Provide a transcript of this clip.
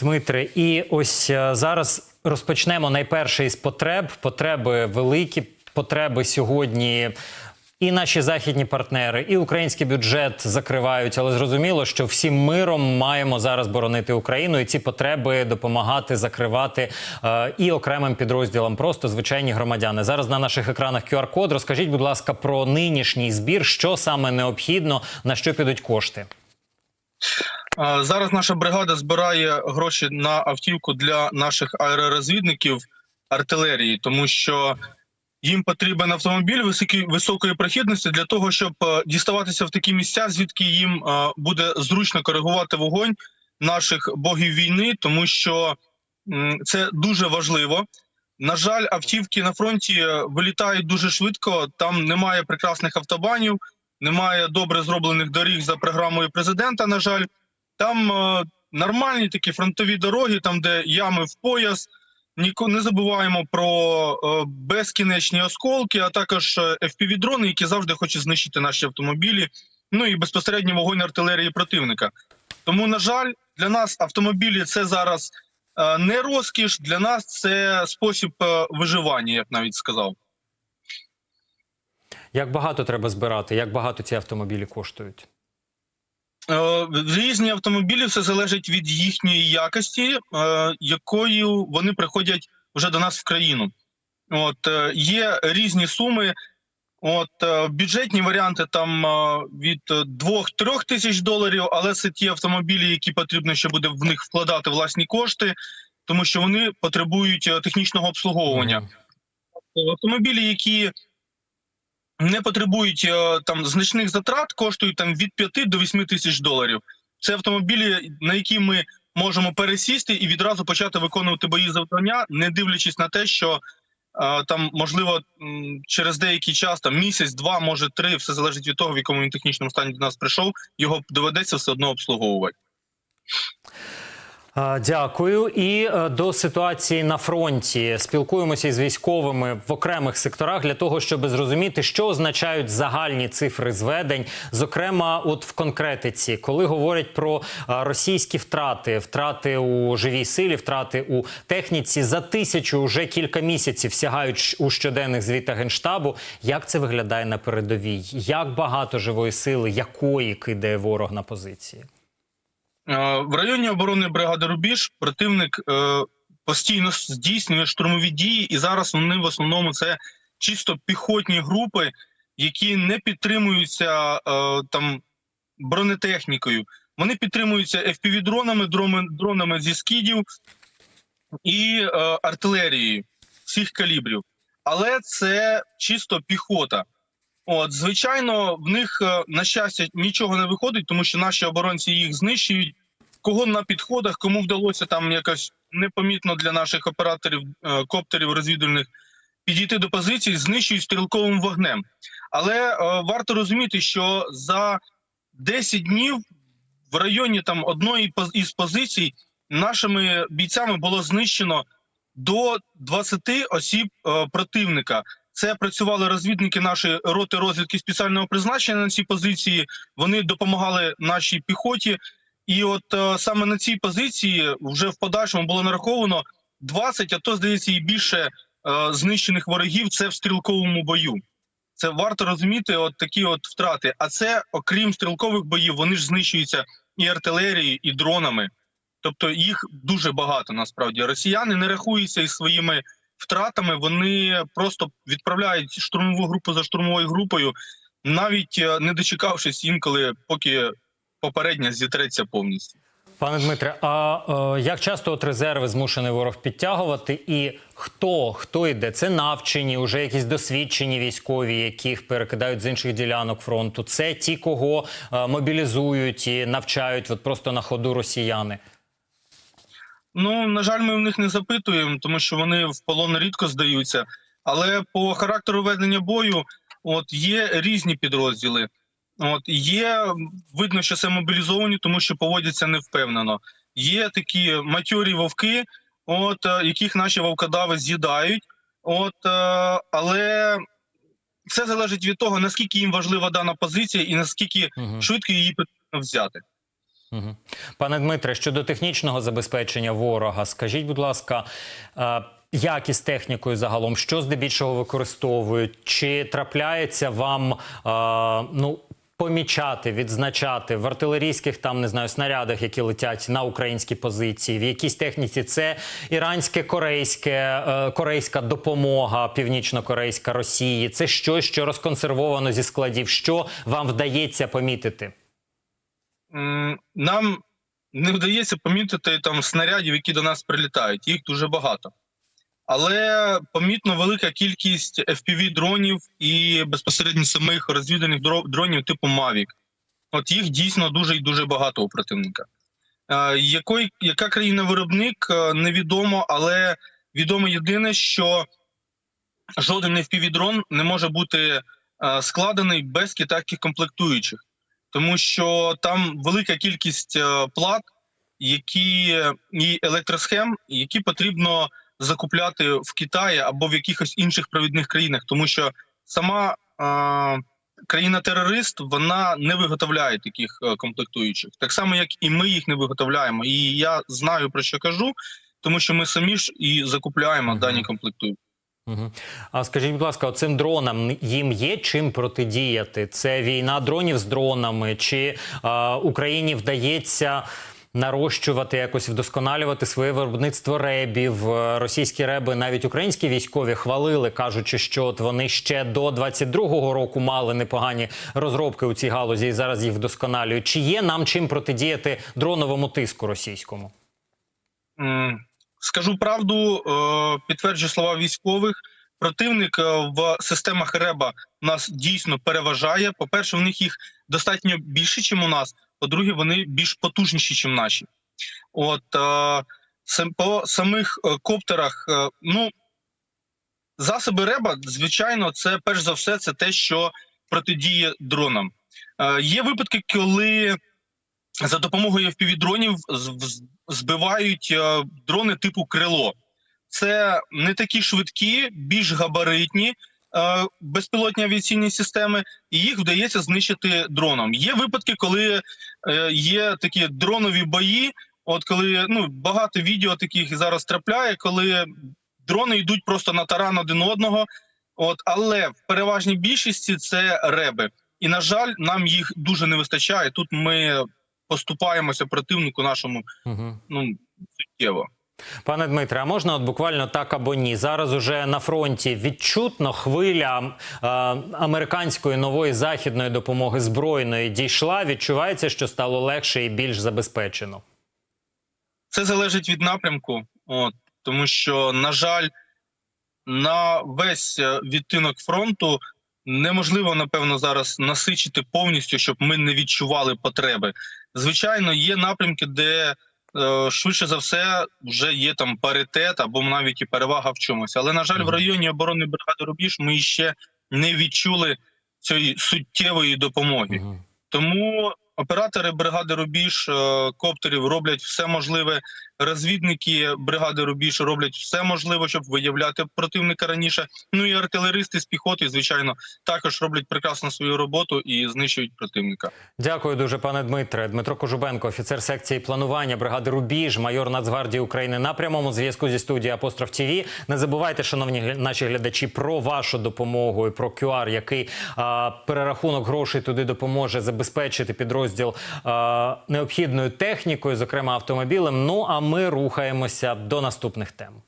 Дмитре, і ось е, зараз розпочнемо найперше із потреб. Потреби великі, потреби сьогодні. І наші західні партнери, і український бюджет закривають, але зрозуміло, що всім миром маємо зараз боронити Україну і ці потреби допомагати закривати е, і окремим підрозділам, просто звичайні громадяни. Зараз на наших екранах QR-код. Розкажіть, будь ласка, про нинішній збір, що саме необхідно, на що підуть кошти. Зараз наша бригада збирає гроші на автівку для наших аеророзвідників артилерії, тому що їм потрібен автомобіль високої прохідності для того, щоб е, діставатися в такі місця, звідки їм е, буде зручно коригувати вогонь наших богів війни, тому що це дуже важливо. На жаль, автівки на фронті е, вилітають дуже швидко. Там немає прекрасних автобанів, немає добре зроблених доріг за програмою президента. На жаль, там е, нормальні такі фронтові дороги, там де ями в пояс. Ніко не забуваємо про е, безкінечні осколки, а також е, FPV-дрони, які завжди хочуть знищити наші автомобілі. Ну і безпосередньо вогонь артилерії противника. Тому, на жаль, для нас автомобілі це зараз е, не розкіш, для нас це спосіб е, виживання, я б навіть сказав. Як багато треба збирати? Як багато ці автомобілі коштують? Е, Різні автомобілі все залежить від їхньої якості, е, якою вони приходять вже до нас в країну. От е, є різні суми. От бюджетні варіанти там від 2-3 тисяч доларів, але це ті автомобілі, які потрібно ще буде в них вкладати власні кошти, тому що вони потребують технічного обслуговування. Автомобілі, які не потребують е, там значних затрат, коштують там від 5 до 8 тисяч доларів. Це автомобілі, на які ми можемо пересісти і відразу почати виконувати бої завдання, не дивлячись на те, що е, там можливо через деякий час, там місяць, два, може три, все залежить від того, в якому він технічному стані до нас прийшов. Його доведеться все одно обслуговувати. Дякую. І е, до ситуації на фронті спілкуємося із військовими в окремих секторах для того, щоб зрозуміти, що означають загальні цифри зведень, зокрема, от в конкретиці, коли говорять про російські втрати, втрати у живій силі, втрати у техніці за тисячу вже кілька місяців сягають у щоденних звітах генштабу. Як це виглядає на передовій? Як багато живої сили, якої кидає ворог на позиції? Е, В районі оборони бригади Рубіж противник е, постійно здійснює штурмові дії, і зараз вони в основному це чисто піхотні групи, які не підтримуються е, там бронетехнікою. Вони підтримуються FPV-дронами, дронами зі скидів і артилерією всіх калібрів. Але це чисто піхота. От, звичайно, в них е, на щастя нічого не виходить, тому що наші оборонці їх знищують. Кого на підходах, кому вдалося там якось непомітно для наших операторів е, коптерів розвідувальних підійти до позицій, знищують стрілковим вогнем. Але е, варто розуміти, що за 10 днів в районі там одної із позицій нашими бійцями було знищено до 20 осіб е, противника. Це працювали розвідники нашої роти розвідки спеціального призначення на цій позиції. Вони допомагали нашій піхоті. І от е, саме на цій позиції вже в подальшому було нараховано 20, а то здається, і більше е, знищених ворогів. Це в стрілковому бою. Це варто розуміти, от такі от втрати. А це, окрім стрілкових боїв, вони ж знищуються і артилерією, і дронами. Тобто їх дуже багато насправді. Росіяни не рахуються із своїми втратами. Вони просто відправляють штурмову групу за штурмовою групою, навіть е, не дочекавшись інколи, поки попередня зітреться повністю. Пане Дмитре, а е, як часто от резерви змушений ворог підтягувати, і хто хто йде? Це навчені, вже якісь досвідчені військові, яких перекидають з інших ділянок фронту. Це ті, кого е, мобілізують і навчають, от просто на ходу росіяни. Ну на жаль, ми в них не запитуємо, тому що вони в полон рідко здаються. Але по характеру ведення бою, от є різні підрозділи. От є видно, що це мобілізовані, тому що поводяться невпевнено. Є такі матьорі вовки, от е, яких наші вовкодави з'їдають. От е, але це залежить від того, наскільки їм важлива дана позиція і наскільки Угу. швидко її потрібно взяти. Пане Дмитре, щодо технічного забезпечення ворога, скажіть, будь ласка, як із технікою загалом, що здебільшого використовують? Чи трапляється вам ну, помічати, відзначати в артилерійських там не знаю снарядах, які летять на українські позиції, в якійсь техніці це іранське, корейське, е, корейська допомога, північно-корейська Росії? Це щось, що розконсервовано зі складів? Що вам вдається помітити? Нам не вдається помітити там снарядів, які до нас прилітають. Їх дуже багато. Але помітно велика кількість fpv дронів і безпосередньо самих розвіданих дронів типу Mavic. От їх дійсно дуже і дуже багато у противника. Е, якої, яка країна-виробник, е, невідомо, але відомо єдине, що жоден fpv дрон не може бути е, складений без китайських комплектуючих тому що там велика кількість е, плат, які і електросхем, які потрібно закупляти в Китаї або в якихось інших провідних країнах, тому що сама е, країна-терорист вона не виготовляє таких е, комплектуючих, так само як і ми їх не виготовляємо. І я знаю про що кажу, тому що ми самі ж і закупляємо дані комплектуючі. А скажіть, будь ласка, цим дронам їм є чим протидіяти? Це війна дронів з дронами, чи а, Україні вдається нарощувати, якось вдосконалювати своє виробництво ребів? Е, Російські реби, навіть українські військові хвалили, кажучи, що от вони ще до 22-го року мали непогані розробки у цій галузі і зараз їх вдосконалюють. Чи є нам чим протидіяти дроновому тиску російському? Скажу правду, е, підтверджу слова військових. Противник е, в системах РЕБа нас дійсно переважає. По-перше, в них їх достатньо більше, ніж у нас. По-друге, вони більш потужніші, ніж наші. От е, по самих коптерах, ну засоби РЕБа, звичайно, це перш за все, це те, що протидіє дронам. Є випадки, коли за допомогою з- збивають е, дрони типу крило. Це не такі швидкі, більш габаритні е, безпілотні авіаційні системи, і їх вдається знищити дроном. Є випадки, коли е, є такі дронові бої. От коли ну багато відео таких зараз трапляє, коли дрони йдуть просто на таран один одного. От, але в переважній більшості це реби. І на жаль, нам їх дуже не вистачає. Тут ми поступаємося противнику нашому Угу. ну суттєво. Пане Дмитре, а можна от буквально так або ні? Зараз уже на фронті відчутно хвиля е, американської нової західної допомоги збройної дійшла. Відчувається, що стало легше і більш забезпечено. Це залежить від напрямку, от тому що, на жаль, на весь е, відтинок фронту неможливо напевно зараз насичити повністю, щоб ми не відчували потреби. Звичайно, є напрямки, де е, швидше за все вже є там паритет або навіть і перевага в чомусь. Але на жаль, в районі оборони бригади Рубіж ми ще не відчули цієї суттєвої допомоги. Тому оператори бригади Рубіж е, коптерів роблять все можливе. Розвідники бригади Рубіж роблять все можливе, щоб виявляти противника раніше. Ну і артилеристи з піхоти, звичайно, також роблять прекрасно свою роботу і знищують противника. Дякую дуже, пане Дмитре. Дмитро Кожубенко, офіцер секції планування бригади Рубіж, майор Нацгвардії України на прямому зв'язку зі студією Апостроф ТІВІ. Не забувайте, шановні наші глядачі, про вашу допомогу і про QR, який а, перерахунок грошей туди допоможе забезпечити підрозділ а, необхідною технікою, зокрема автомобілем. Ну а ми рухаємося до наступних тем.